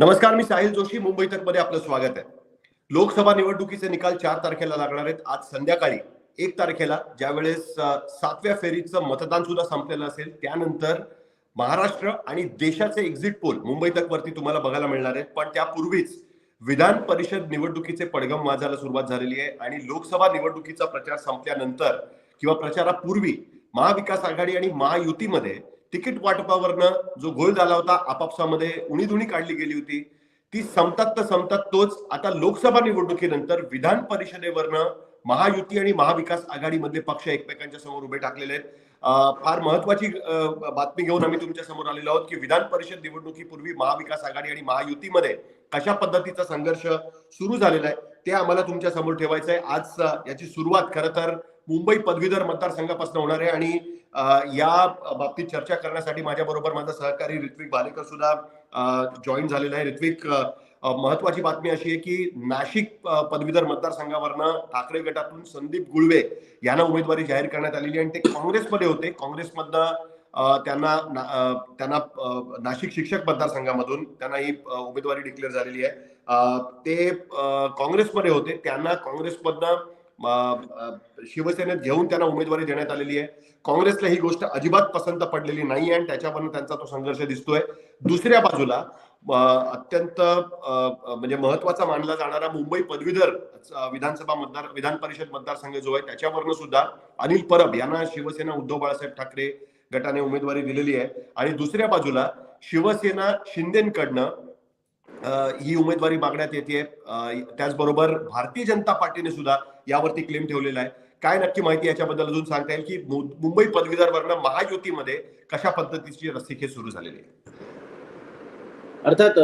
नमस्कार मी साहिल जोशी. मुंबई तकमध्ये आपलं स्वागत आहे. लोकसभा निवडणुकीचे निकाल चार तारखेला लागणार आहेत. आज संध्याकाळी एक तारखेला ज्यावेळेस सातव्या फेरीचं मतदान सुद्धा संपलेलं असेल त्यानंतर महाराष्ट्र आणि देशाचे एक्झिट पोल मुंबई तक वरती तुम्हाला बघायला मिळणार आहेत. पण त्यापूर्वीच विधान परिषद निवडणुकीचे पडगम वाजायला सुरुवात झालेली आहे आणि लोकसभा निवडणुकीचा प्रचार संपल्यानंतर किंवा प्रचारापूर्वी महाविकास आघाडी आणि महायुतीमध्ये तिकीट वाटपावरनं जो घोळ झाला होता आपापसामध्ये उणीधुणी काढली गेली होती ती संपतात तर संपतात तोच आता लोकसभा निवडणुकीनंतर विधान परिषदेवरनं महायुती आणि महाविकास आघाडीमधले पक्ष एकमेकांच्या समोर उभे टाकलेले आहेत. फार महत्वाची बातमी घेऊन आम्ही तुमच्यासमोर आलेलो आहोत की विधान परिषद निवडणुकीपूर्वी महाविकास आघाडी आणि महायुतीमध्ये कशा पद्धतीचा संघर्ष सुरू झालेला आहे? ते आम्हाला तुमच्यासमोर ठेवायचं आहे आज याची सुरुवात खरं तर मुंबई पदवीधर मतदारसंघापासून होणार आहे आणि या बाबतीत चर्चा करण्यासाठी माझ्या बरोबर माझा सहकारी ऋत्विक भालेकर सुद्धा जॉईन झालेला आहे. ऋत्विक महत्वाची बातमी अशी आहे की नाशिक पदवीधर मतदारसंघावरनं ठाकरे गटातून संदीप गुळवे यांना उमेदवारी जाहीर करण्यात आलेली आहे आणि ते काँग्रेसमध्ये होते. काँग्रेसमधनं त्यांना त्यांना नाशिक शिक्षक मतदारसंघामधून त्यांना ही उमेदवारी डिक्लेअर झालेली आहे. ते काँग्रेसमध्ये होते. त्यांना काँग्रेसमधनं शिवसेनेत घेऊन त्यांना उमेदवारी देण्यात आलेली आहे. काँग्रेसला ही गोष्ट अजिबात पसंत पडलेली नाही आणि त्याच्यावरनं त्यांचा तो संघर्ष दिसतोय. दुसऱ्या बाजूला अत्यंत अं, म्हणजे महत्त्वाचा मानला जाणारा मुंबई पदवीधर विधानसभा मतदार विधान परिषद मतदारसंघ जो आहे त्याच्यावरनं सुद्धा अनिल परब यांना शिवसेना उद्धव बाळासाहेब ठाकरे गटाने उमेदवारी दिलेली आहे. आणि दुसऱ्या बाजूला शिवसेना शिंदेकडनं ही उमेदवारी मागण्यात येते. त्याचबरोबर भारतीय जनता पार्टीने सुद्धा यावरती क्लेम ठेवलेला आहे. काय नक्की माहिती याच्याबद्दल अजून सांगता येईल की मुंबई पदवीधर वर्ण महायुतीमध्ये कशा पद्धतीची रस्तिखे सुरू झालेली आहे? अर्थात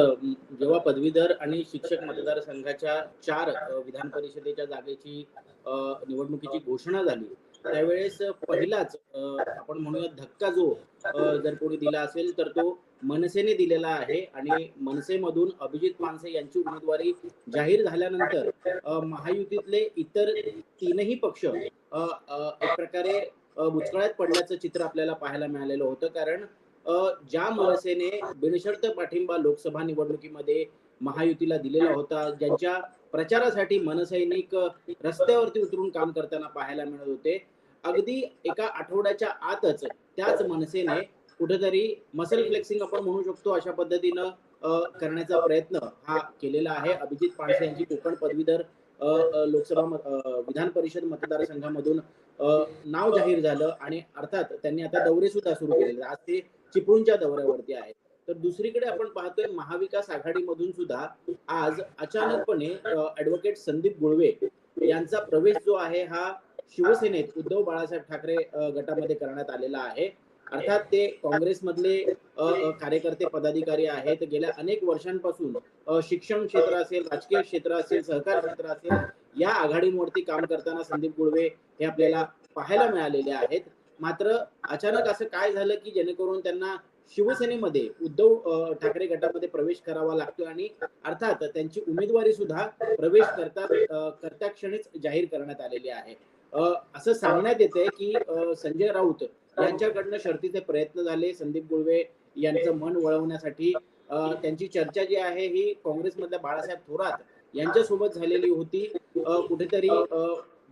जेव्हा पदवीधर आणि शिक्षक मतदारसंघाच्या चार विधान परिषदेच्या जागेची निवडणुकीची घोषणा झाली त्यावेळेस पहिलाच आपण म्हणूया धक्का जो जर कोणी दिला असेल तर तो मनसेने दिलेला आहे आणि मनसेमधून अभिजित मानसे यांची उमेदवारी जाहीर झाल्यानंतर महायुतीतले इतर तीनही पक्ष एक प्रकारे अ, पडल्याचं चित्र आपल्याला पाहायला मिळालेलं होतं. कारण ज्या मनसेने बिनशर्त पाठिंबा लोकसभा निवडणुकीमध्ये महायुतीला दिलेला होता ज्यांच्या प्रचारासाठी मनसैनिक रस्त्यावरती उतरून काम करताना पाहायला मिळत होते अगदी एका आठवड्याच्या आतच त्याच मनसेने कुठेतरी मसल फ्लेक्सिंग आपण म्हणू शकतो अशा पद्धतीनं करण्याचा प्रयत्न हा केलेला आहे. अभिजित पानसे यांची कोकण पदवीधर लोकसभा विधान परिषद मतदारसंघामधून नाव जाहीर झालं आणि अर्थात त्यांनी आता दौरे सुद्धा सुरू केलेले आहेत. आज ते चिपळूणच्या दौऱ्यावरती आहे तर दुसरीकडे आपण पाहतोय महाविकास आघाडीमधून सुद्धा आज अचानकपणे ऍडव्होकेट संदीप गुळवे यांचा प्रवेश जो आहे हा शिवसेनेत उद्धव बाळासाहेब ठाकरे गटामध्ये करण्यात आलेला आहे. अर्थात ते काँग्रेसमधले कार्यकर्ते पदाधिकारी आहेत. गेल्या अनेक वर्षांपासून शिक्षण क्षेत्र असेल राजकीय क्षेत्र असेल सहकार क्षेत्र असेल या आघाडीवरती काम करताना संदीप गुळवे हे आपल्याला पाहायला मिळालेले आहेत. मात्र अचानक असं काय झालं की जेणेकरून त्यांना शिवसेनेमध्ये उद्धव ठाकरे गटामध्ये प्रवेश करावा लागतो आणि अर्थात त्यांची उमेदवारी सुद्धा प्रवेश करता करता क्षणीच जाहीर करण्यात आलेली आहे. असं सांगण्यात येते की संजय राऊत यांच्याकडनं शर्तीचे प्रयत्न झाले. संदीप गुळवे यांचं मन वळवण्यासाठी. त्यांची चर्चा जी आहे ही काँग्रेसमधल्या बाळासाहेब थोरात यांच्यासोबत झालेली होती. कुठेतरी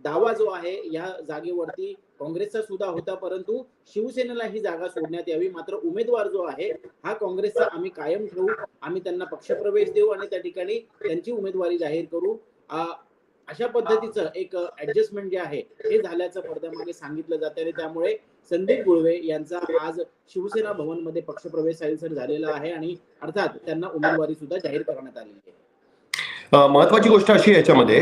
दावा जो आहे या जागेवरती काँग्रेसचा सुद्धा होता. परंतु शिवसेनेला ही जागा सोडण्यात यावी. मात्र उमेदवार जो आहे हा काँग्रेसचा आम्ही कायम ठेवू. आम्ही त्यांना पक्षप्रवेश देऊ आणि त्या ठिकाणी त्यांची उमेदवारी जाहीर करू. अशा पद्धतीचं एक ऍडजस्टमेंट जे आहे हे झाल्याचं पडद्यामागे सांगितलं जातं आणि त्यामुळे संदीप गुळवे यांचा आज शिवसेना भवनमध्ये पक्षप्रवेश सर झालेला आहे आणि अर्थात त्यांना उमेदवारी सुद्धा जाहीर करण्यात आलेली आहे. महत्वाची गोष्ट अशी याच्यामध्ये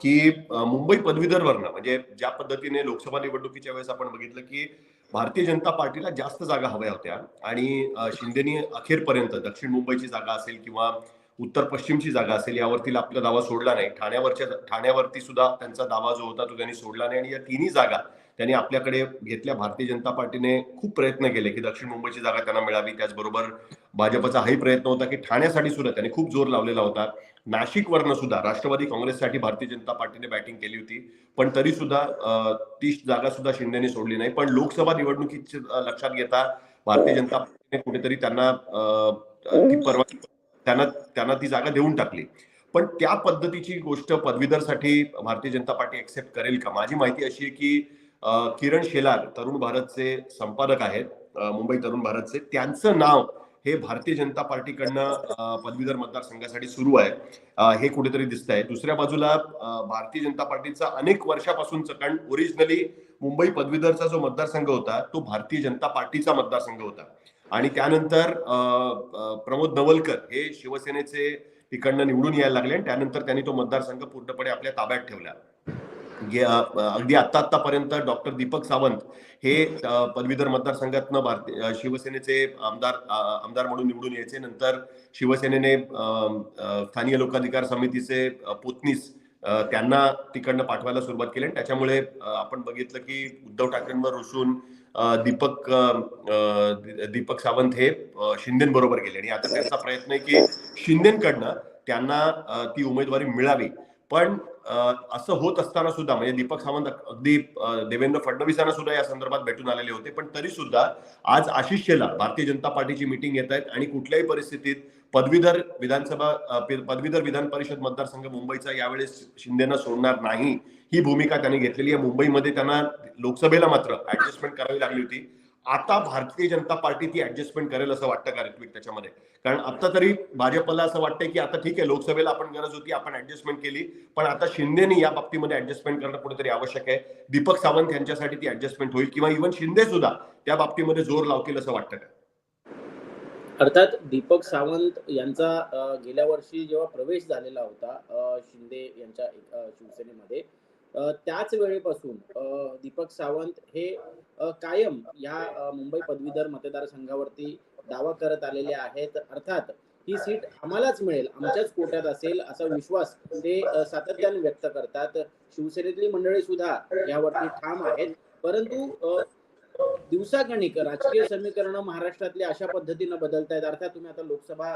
की मुंबई पदवीधर वर्ण म्हणजे ज्या पद्धतीने लोकसभा निवडणुकीच्या वेळेस आपण बघितलं की भारतीय जनता पार्टीला जास्त जागा हव्या होत्या आणि शिंदेनी अखेरपर्यंत दक्षिण मुंबईची जागा असेल किंवा उत्तर पश्चिमची जागा असेल यावरती आपला दावा सोडला नाही. ठाण्यावरच्या ठाण्यावरती सुद्धा त्यांचा दावा जो होता तो त्यांनी सोडला नाही. आणि या तिन्ही जागा त्यांनी आपल्याकडे घेतल्या. भारतीय जनता पार्टीने खूप प्रयत्न केले की दक्षिण मुंबईची जागा त्यांना मिळावी. त्याचबरोबर भाजपचा हाही प्रयत्न होता की ठाण्यासाठी सुद्धा त्यांनी खूप जोर लावलेला होता. नाशिकवरनं सुद्धा राष्ट्रवादी काँग्रेससाठी भारतीय जनता पार्टीने बॅटिंग केली होती. पण तरी सुद्धा ती जागा सुद्धा शिंदेने सोडली नाही. पण लोकसभा निवडणुकीचे लक्षात घेता भारतीय जनता पार्टीने कुठेतरी त्यांना ती परवानगी त्यांना त्यांना ती जागा देऊन टाकली. पण त्या पद्धतीची गोष्ट पदवीधरसाठी भारतीय जनता पार्टी एक्सेप्ट करेल का? माझी माहिती अशी आहे की किरण शेलार तरुण भारतचे संपादक आहेत मुंबई तरुण भारतचे त्यांचं नाव हे भारतीय जनता पार्टीकडनं पदवीधर मतदारसंघासाठी सुरू आहे. हे कुठेतरी दिसत आहे दुसऱ्या बाजूला भारतीय जनता पार्टीचा अनेक वर्षापासूनच कारण ओरिजिनली मुंबई पदवीधरचा जो मतदारसंघ होता तो भारतीय जनता पार्टीचा मतदारसंघ होता. आणि त्यानंतर प्रमोद नवलकर हे शिवसेनेचे तिकडनं निवडून यायला लागले आणि त्यानंतर त्यांनी तो मतदारसंघ पूर्णपणे आपल्या ताब्यात ठेवला. अगदी आत्ता आतापर्यंत डॉक्टर दीपक सावंत हे पदवीधर मतदारसंघातनं भारतीय शिवसेनेचे आमदार आमदार म्हणून निवडून यायचे. नंतर शिवसेनेने स्थानीय लोकाधिकार समितीचे पोतनीस त्यांना तिकडनं पाठवायला सुरुवात केली. आणि त्याच्यामुळे आपण बघितलं की उद्धव ठाकरेंवर रुसून दीपक दीपक सावंत हे अ, शिंदेबरोबर गेले. आणि आता त्यांचा प्रयत्न आहे की शिंदेकडनं त्यांना ती उमेदवारी मिळावी. पण असं होत असताना सुद्धा म्हणजे दीपक सावंत अगदी देवेंद्र फडणवीसांना सुद्धा या संदर्भात भेटून आलेले होते. पण तरी सुद्धा आज आशिष शेलार भारतीय जनता पार्टीची मिटिंग घेत आहेत आणि कुठल्याही परिस्थितीत पदवीधर विधानसभा पदवीधर विधान परिषद मतदारसंघ मुंबईचा यावेळेस शिंदेना सोडणार नाही. ही भूमिका त्यांनी घेतलेली आहे. मुंबईमध्ये त्यांना लोकसभेला मात्र ऍडजस्टमेंट करावी लागली होती. आता भारतीय जनता पार्टी ती ऍडजस्टमेंट करेल असं वाटतं का ऋत्विक त्याच्यामध्ये? कारण आता तरी भाजपला असं वाटतंय की आता ठीक आहे लोकसभेला आपण गरज होती आपण ऍडजस्टमेंट केली. पण आता शिंदेनी या बाबतीमध्ये ऍडजस्टमेंट करणं कुठेतरी आवश्यक आहे. दीपक सावंत यांच्यासाठी ती ऍडजस्टमेंट होईल किंवा इव्हन शिंदे सुद्धा त्या बाबतीमध्ये जोर लावतील असं वाटतं का? अर्थात दीपक सावंत यांचा गेल्या वर्षी जेव्हा प्रवेश झालेला होता शिंदे यांच्या शिवसेनेमध्ये त्याच वेळेपासून दीपक सावंत हे कायम या मुंबई पदवीधर मतदारसंघावरती दावा करत आलेले आहेत. अर्थात ही सीट आम्हालाच मिळेल आमच्याच कोट्यात असेल असा विश्वास ते सातत्याने व्यक्त करतात. शिवसेनेतली मंडळी सुद्धा यावरती ठाम आहेत. परंतु दिवसागणिक राजकीय समीकरण महाराष्ट्रातले अशा पद्धतीनं बदलत आहेत. अर्थात तुम्ही आता लोकसभा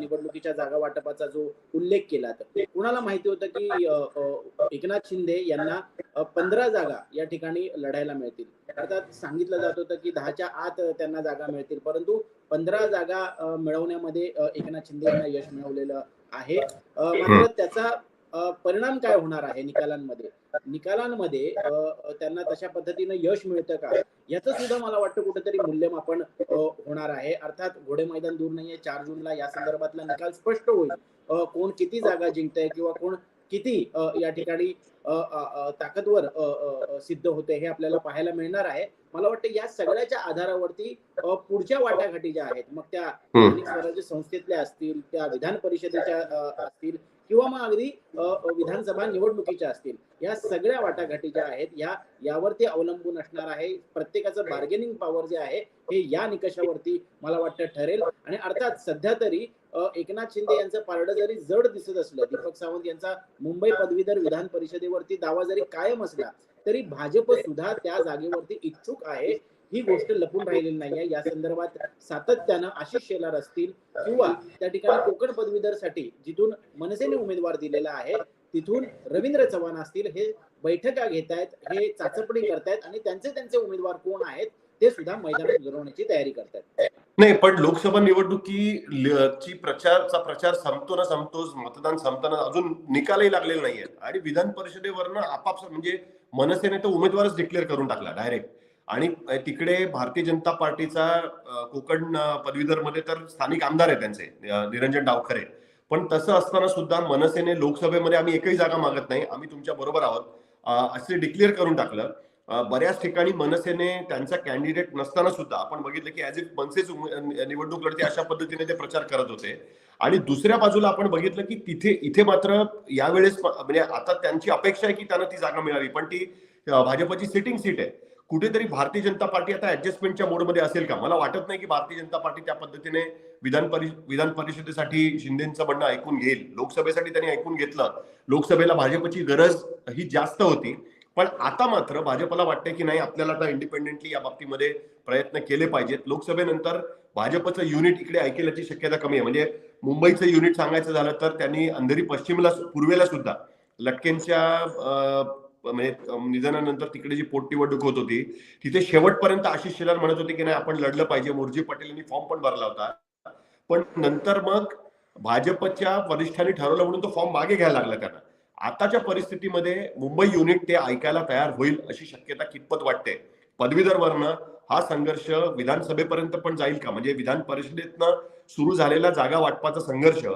निवडणुकीच्या जागा वाटपाचा जो उल्लेख केलात कुणाला माहिती होतं की एकनाथ शिंदे यांना पंधरा जागा या ठिकाणी लढायला मिळतील? अर्थात सांगितलं जात होतं की दहाच्या आत त्यांना जागा मिळतील. परंतु पंधरा जागा मिळवण्यामध्ये एकनाथ शिंदे यांना यश मिळवलेलं आहे. मात्र त्याचा परिणाम काय होणार आहे निकालांमध्ये? निकालांमध्ये त्यांना तशा पद्धतीनं यश मिळतं का? याचं सुद्धा मला वाटतं कुठेतरी मूल्यमापन होणार आहे. अर्थात घोडे मैदान दूर नाहीये चार जूनला या संदर्भातला निकाल स्पष्ट होईल. कोण किती जागा जिंकतंय किंवा कोण किती या ठिकाणी ताकदवर सिद्ध होते हे आपल्याला पाहायला मिळणार आहे. मला वाटतं या सगळ्याच्या आधारावरती पुढच्या वाटाघाटी ज्या आहेत मग त्या स्थानिक स्वराज्य संस्थेतल्या असतील त्या विधान परिषदेच्या असतील किंवा मग अगदी विधानसभा निवडणुकीच्या असतील या सगळ्या वाटाघाटी ज्या आहेत या यावरती अवलंबून असणार आहे. प्रत्येकाचं बार्गेनिंग पॉवर जे आहे हे या निकषावरती मला वाटतं ठरेल. आणि अर्थात सध्या तरी एकनाथ शिंदे यांचं पारडं जरी जड दिसत असलं दीपक सावंत यांचा मुंबई पदवीधर विधान परिषदेवरती दावा जरी कायम असला तरी भाजप सुद्धा त्या जागेवरती इच्छुक आहे. ही गोष्ट लपून राहिलेली नाहीये. या संदर्भात सातत्यानं आशिष शेलार असतील किंवा त्या ठिकाणी कोकण पदवीधरसाठी जिथून मनसेने उमेदवार दिलेला आहे तिथून रवींद्र चव्हाण असतील हे बैठका घेत आहेत हे चाचपणी करतायत आणि त्यांचे त्यांचे उमेदवार कोण आहेत ते सुद्धा मैदानात उतरवण्याची तयारी करतात नाही पण लोकसभा निवडणुकी प्रचारचा प्रचार संपतो ना संपतोच मतदान संपताना अजून निकालही लागलेला नाहीये आणि विधान परिषदेवरनं आपापसात म्हणजे मनसेने तर उमेदवारच डिक्लेअर करून टाकला डायरेक्ट आणि तिकडे भारतीय जनता पार्टीचा कोकण पदवीधर पदवीधरमध्ये तर स्थानिक आमदार आहे त्यांचे निरंजन डावखरे. पण तसं असताना सुद्धा मनसेने लोकसभेमध्ये आम्ही एकही जागा मागत नाही आम्ही तुमच्या बरोबर आहोत. असे डिक्लेअर करून टाकलं. बऱ्याच ठिकाणी मनसेने त्यांचा कॅन्डिडेट नसताना सुद्धा आपण बघितलं की ऍज इफ मनसेच निवडणूक लढते अशा पद्धतीने ते प्रचार करत होते. आणि दुसऱ्या बाजूला आपण बघितलं की तिथे इथे मात्र यावेळेस म्हणजे आता त्यांची अपेक्षा आहे की त्यांना ती जागा मिळावी पण ती भाजपची सिटिंग सीट आहे. कुठेतरी भारतीय जनता पार्टी आता ऍडजस्टमेंटच्या मोडमध्ये असेल का? मला वाटत नाही की भारतीय जनता पार्टी त्या पद्धतीने विधान परि विधान परिषदेसाठी शिंदेचं म्हणणं ऐकून घेईल. लोकसभेसाठी त्यांनी ऐकून घेतलं. लोकसभेला भाजपची गरज ही जास्त होती. पण आता मात्र भाजपला वाटतंय की नाही आपल्याला आता इंडिपेंडेंटली या बाबतीमध्ये प्रयत्न केले पाहिजेत. लोकसभेनंतर भाजपचं युनिट इकडे ऐकेल शक्यता कमी आहे. म्हणजे मुंबईचं युनिट सांगायचं झालं तर त्यांनी अंधेरी पश्चिमला पूर्वेला सुद्धा लटकेंच्या म्हणजे निधनानंतर तिकडे जी पोटनिवडणूक होत होती तिथे शेवटपर्यंत आशिष शेलार म्हणत होते की नाही आपण लढलं पाहिजे. मोर्जी पटेल यांनी फॉर्म पण भरला होता. पण नंतर मग भाजपच्या वरिष्ठांनी ठरवलं म्हणून तो फॉर्म मागे घ्यायला लागला त्यांना. आताच्या परिस्थितीमध्ये मुंबई युनिट ते ऐकायला तयार होईल अशी शक्यता कितपत वाटते? पदवीधर वर्ण हा संघर्ष विधानसभेपर्यंत पण जाईल का? म्हणजे विधान परिषदेतनं सुरू झालेला जागा वाटपाचा संघर्ष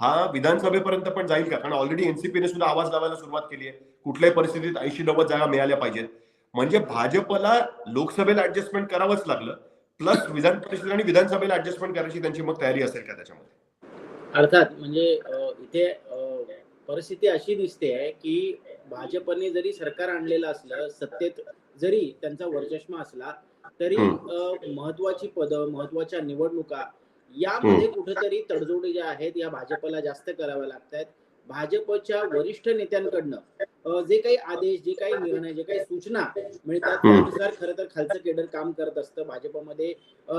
हा विधानसभेपर्यंत पण जाईल का? कारण ऑलरेडी एनसीपीने सुद्धा आवाज लावायला सुरुवात केली आहे. कुठल्याही परिस्थितीत ऐंशी नव्वद जागा मिळाल्या पाहिजेत. म्हणजे भाजपला लोकसभेला ऍडजस्टमेंट करावंच लागलं. प्लस विधान परिषद आणि विधानसभेला ऍडजस्टमेंट करायची त्यांची मग तयारी असेल का त्याच्यामध्ये? अर्थात म्हणजे इथे परिस्थिती अशी दिसते आहे की भाजपने जरी सरकार आणलेलं असलं सत्तेत जरी त्यांचा वर्चस्व असला तरी महत्वाची पदं महत्त्वाच्या निवडणुका यामध्ये कुठेतरी तडजोडी ज्या आहेत या भाजपला जास्त कराव्या लागत आहेत भाजपच्या वरिष्ठ नेत्यांकडनं जे काही आदेश जे काही निर्णय जे काही सूचना मिळतात. त्यानुसार खरं तर खालचं केडर काम करत असतं. भाजपमध्ये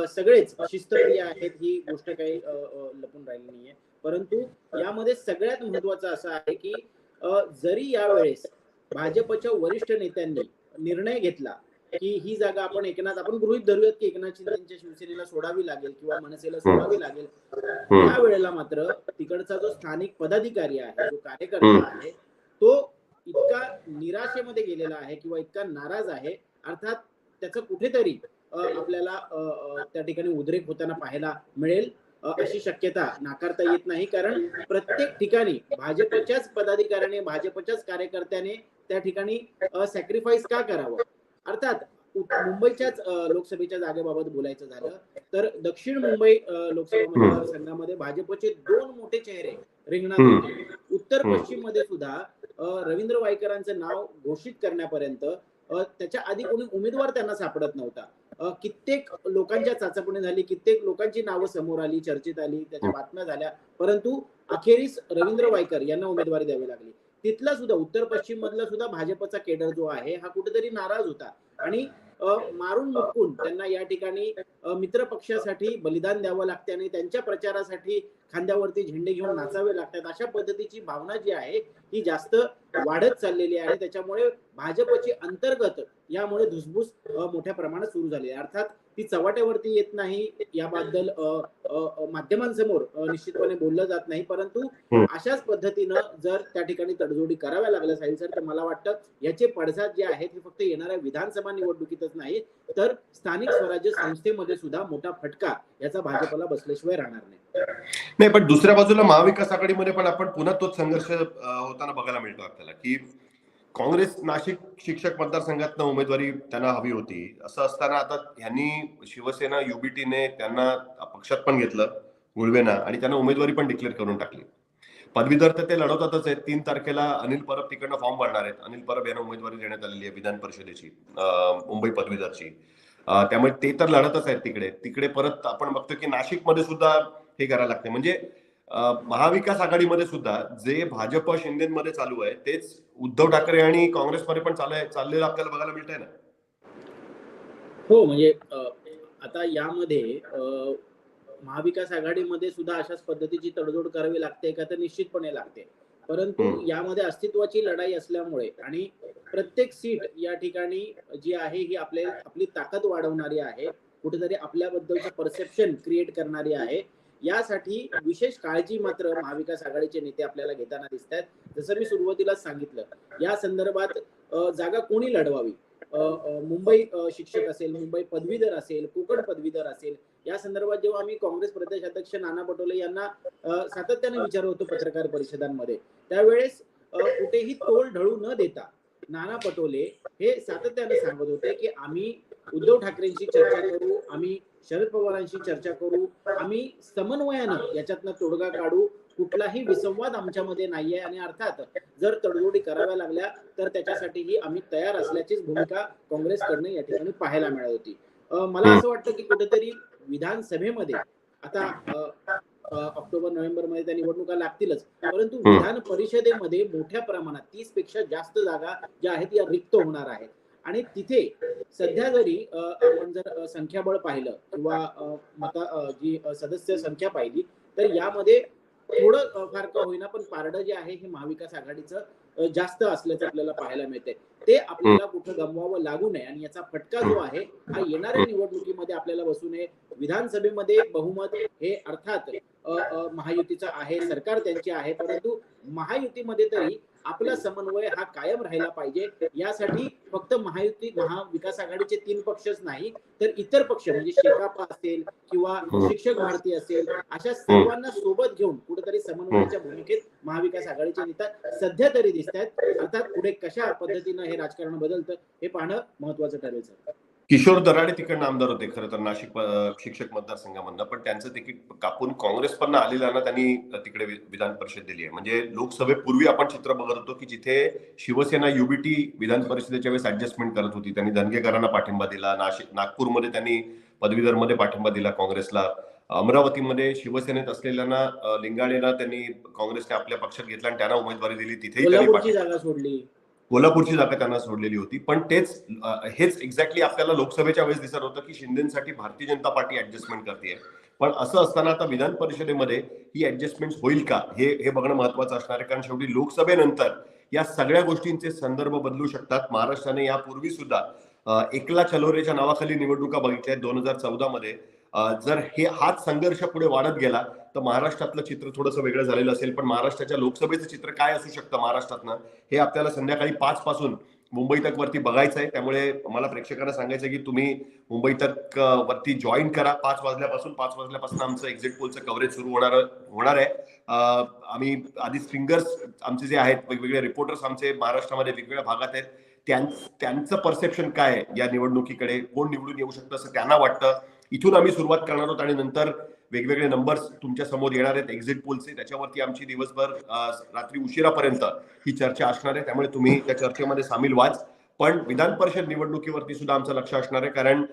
सगळेच शिस्तप्रिय आहेत ही गोष्ट काही लपून राहिली नाहीये. परंतु यामध्ये सगळ्यात महत्वाचं असं आहे की जरी यावेळेस भाजपच्या वरिष्ठ नेत्यांनी निर्णय घेतला की ही जागा आपण एकनाथ आपण गृहित धरूयात की एकनाथ शिंदेच्या शिवसेनेला सोडावी लागेल किंवा मनसेला सोडावी लागेल. त्या वेळेला मात्र तिकडचा जो स्थानिक पदाधिकारी आहे जो. कार्यकर्ता आहे तो इतका निराशेमध्ये गेलेला आहे किंवा इतका नाराज आहे अर्थात त्याचं कुठेतरी आपल्याला त्या ठिकाणी उद्रेक होताना पाहायला मिळेल अशी शक्यता नाकारता येत नाही कारण प्रत्येक ठिकाणी भाजपच्याच पदाधिकाऱ्याने भाजपच्याच कार्यकर्त्याने त्या ठिकाणी सॅक्रिफाईस का करावं अर्थात मुंबईच्याच लोकसभेच्या जागेबाबत बोलायचं झालं तर दक्षिण मुंबई लोकसभा मतदारसंघामध्ये भाजपचे दोन मोठे चेहरे रिंगणात उत्तर. पश्चिममध्ये सुद्धा रवींद्र वायकरांचं नाव घोषित करण्यापर्यंत त्याच्या आधी कोणी उमेदवार त्यांना सापडत नव्हता. कित्येक लोकांच्या चाचपणी झाली कित्येक लोकांची नावं समोर आली चर्चेत आली त्याच्या बातम्या झाल्या परंतु अखेरीस रवींद्र वायकर यांना उमेदवारी द्यावी लागली. तिथला सुद्धा उत्तर पश्चिम मधला सुद्धा भाजपचा केडर जो आहे हा कुठेतरी नाराज होता. आणि मारून मुकून त्यांना या ठिकाणी मित्र पक्षासाठी बलिदान द्यावं लागते आणि त्यांच्या प्रचारासाठी खांद्यावरती झेंडे घेऊन नाचावे लागतात. अशा पद्धतीची भावना जी आहे ही जास्त वाढत चाललेली आहे. त्याच्यामुळे भाजपची अंतर्गत यामुळे धुसफूस अ, मोठ्या प्रमाणात सुरू झाली आहे. अर्थात ती चव्हाट्यावरती येत नाही याबद्दल माध्यमांसमोर निश्चितपणे बोललं जात नाही. परंतु. अशाच पद्धतीनं जर त्या ठिकाणी तडजोडी कराव्या लागल्या साहिल सर तर मला वाटतं याचे पडसाद जे आहेत हे फक्त येणाऱ्या विधानसभा निवडणुकीतच नाही तर स्थानिक स्वराज्य संस्थेमध्ये सुद्धा मोठा फटका याचा भाजपला बसल्याशिवाय राहणार नाही. नाही पण दुसऱ्या बाजूला महाविकास आघाडीमध्ये पण आपण पुन्हा तोच संघर्ष होताना बघायला मिळतो आपल्याला की काँग्रेस नाशिक शिक्षक मतदारसंघातनं उमेदवारी त्यांना हवी होती. असं असताना आता ह्यांनी शिवसेना युबीटीने त्यांना पक्षात पण घेतलं गुळवेना आणि त्यांना उमेदवारी पण डिक्लेअर करून टाकली. पदवीधर तर ते लढवतातच आहेत. तीन तारखेला अनिल परब तिकडनं फॉर्म भरणार आहेत. अनिल परब यांना उमेदवारी देण्यात आलेली आहे विधान परिषदेची मुंबई पदवीधरची. त्यामुळे ते तर लढतच आहेत तिकडे. तिकडे परत आपण बघतो की नाशिकमध्ये सुद्धा हे करायला लागते. म्हणजे महाविकास आघाडीमध्ये सुद्धा जे भाजप शिंदेमध्ये चालू आहे तेच उद्धव ठाकरे आणि काँग्रेसमध्ये पण चालू आहे चाललेलं आपल्याला बघायला मिळतंय ना? हो म्हणजे आता यामध्ये महाविकास आघाडीमध्ये सुद्धा अशाच पद्धतीची तडजोड करावी लागते का तर निश्चितपणे लागते. परंतु. यामध्ये अस्तित्वाची लढाई असल्यामुळे आणि प्रत्येक सीट या ठिकाणी जी आहे ही आपले आपली ताकद वाढवणारी आहे. कुठेतरी आपल्याबद्दलचं परसेप्शन क्रिएट करणारी आहे. यासाठी विशेष काळजी मात्र महाविकास आघाडीचे नेते आपल्याला घेताना दिसत आहेत जसं मी सुरुवातीलाच सांगितलं या संदर्भात जागा कोणी लढवावी? मुंबई शिक्षक असेल मुंबई पदवीधर असेल कोकण पदवीधर असेल या संदर्भात जेव्हा आम्ही काँग्रेस प्रदेश अध्यक्ष नाना पटोले यांना सातत्याने विचारत होतो पत्रकार परिषदांमध्ये त्यावेळेस कुठेही तोल ढळू न देता नाना पटोले हे सातत्याने सांगत होते की आम्ही उद्धव ठाकरेंशी चर्चा करू आम्ही शरद पवारांशी चर्चा करू आम्ही समन्वयानं याच्यातनं तोडगा काढू कुठलाही विसंवाद आमच्यामध्ये नाहीये आणि अर्थात जर तडजोडी कराव्या लागल्या तर त्याच्यासाठीही आम्ही तयार असल्याचीच भूमिका काँग्रेसकडनं या ठिकाणी पाहायला मिळत होती. मला असं वाटतं की कुठेतरी विधानसभेमध्ये आता ऑक्टोबर नोव्हेंबरमध्ये त्या निवडणुका लागतीलच. परंतु. विधान परिषदेमध्ये मोठ्या प्रमाणात तीसपेक्षा जास्त जागा ज्या आहेत या रिक्त होणार आहेत. आणि तिथे सध्या जरी आपण जर संख्याबळ पाहिलं किंवा मता जी सदस्य संख्या पाहिली तर यामध्ये थोडं फार का होईना पण पारडं जे आहे हे महाविकास आघाडीचं जास्त असल्याचं आपल्याला पाहायला मिळते ते आपल्याला कुठं गमवावं लागू नये आणि याचा फटका जो आहे हा येणाऱ्या निवडणुकीमध्ये आपल्याला बसू नये. विधानसभेमध्ये बहुमत हे अर्थात महायुतीचं आहे सरकार त्यांचे आहे परंतु महायुतीमध्ये तरी आपला समन्वय हा कायम राहिला पाहिजे. यासाठी फक्त महायुती महाविकास आघाडीचे तीन पक्षच नाही तर इतर पक्ष म्हणजे शेकापा असेल किंवा. शिक्षक भारती असेल अशा सर्वांना सोबत घेऊन कुठेतरी समन्वयाच्या भूमिकेत महाविकास आघाडीचे नेता सध्या तरी दिसत आहेत अर्थात पुढे कशा पद्धतीनं हे राजकारण बदलतं हे पाहणं महत्वाचं ठरेल सर. किशोर दराडे तिकडनं आमदार होते खरं तर नाशिक शिक्षक मतदारसंघामधनं. पण त्यांचं तिकीट कापून काँग्रेस पण आलेला ना त्यांनी तिकडे विधान परिषद दिली आहे. म्हणजे लोकसभेपूर्वी आपण चित्र बघत होतो की जिथे शिवसेना युबीटी विधान परिषदेच्या वेळेस ऍडजस्टमेंट करत होती. त्यांनी धनगेकरांना पाठिंबा दिला नाशिक नागपूरमध्ये त्यांनी पदवीधरमध्ये पाठिंबा दिला काँग्रेसला. अमरावतीमध्ये शिवसेनेत असलेल्यांना लिंगाळेला त्यांनी काँग्रेसने आपल्या पक्षात घेतला आणि त्यांना उमेदवारी दिली. तिथेही त्यांनी कोल्हापूरची जागा त्यांना सोडलेली होती. पण तेच हेच एक्झॅक्टली आपल्याला लोकसभेच्या वेळेस दिसत होतं की शिंदेसाठी भारतीय जनता पार्टी ऍडजस्टमेंट करते पण असं असताना आता विधान परिषदेमध्ये ही ऍडजस्टमेंट होईल का? हे हे बघणं महत्वाचं असणार आहे. कारण शेवटी लोकसभेनंतर या सगळ्या गोष्टींचे संदर्भ बदलू शकतात. महाराष्ट्राने यापूर्वी सुद्धा एकला चलोरेच्या नावाखाली निवडणुका बघितल्या दोन हजार चौदा मध्ये जर हे हाच संघर्ष पुढे वाढत गेला तर महाराष्ट्रातलं चित्र थोडंसं वेगळं झालेलं असेल पण महाराष्ट्राच्या लोकसभेचं चित्र काय असू शकतं महाराष्ट्रातनं हे आपल्याला संध्याकाळी पाच पासून मुंबई तक वरती बघायचं आहे. त्यामुळे मला प्रेक्षकांना सांगायचं की तुम्ही मुंबई तक वरती जॉईन करा. पाच वाजल्यापासून पाच वाजल्यापासून आमचं एक्झिट पोलचं कव्हरेज सुरू होणार होणार आहे. आम्ही आधी स्ट्रिंगर्स आमचे जे आहेत वेगवेगळे रिपोर्टर्स आमचे महाराष्ट्रामध्ये वेगवेगळ्या भागात आहेत. त्यांचं पर्सेप्शन काय आहे या निवडणुकीकडे? कोण निवडून येऊ शकतं असं त्यांना वाटतं. इथून आम्ही सुरुवात करणार आहोत आणि नंतर वेगवेगळे नंबर्स तुमच्यासमोर येणार आहेत. एक्झिट पोलचे त्याच्यावरती आमची दिवसभर रात्री उशिरापर्यंत ही चर्चा असणार आहे. त्यामुळे तुम्ही त्या चर्चेमध्ये सामील व्हाच. पण विधान परिषद निवडणुकीवरती सुद्धा आमचं लक्ष असणार आहे. कारण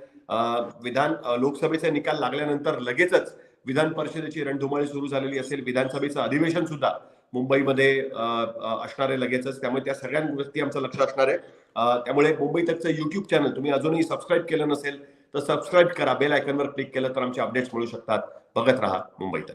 विधान लोकसभेचा लोकसभेचे निकाल लागल्यानंतर लगेचच विधान परिषदेची रणधुमाळी सुरू झालेली असेल. विधानसभेचं अधिवेशन सुद्धा मुंबईमध्ये असणार आहे लगेचच. त्यामुळे त्या सगळ्यांवरती आमचं लक्ष असणार आहे. त्यामुळे मुंबई तकचं युट्यूब चॅनल तुम्ही अजूनही सबस्क्राईब केलं नसेल तर सबस्क्राईब करा बेल आयकनवर क्लिक केलं तर आमचे अपडेट्स मिळू शकतात. बघत राहा मुंबईत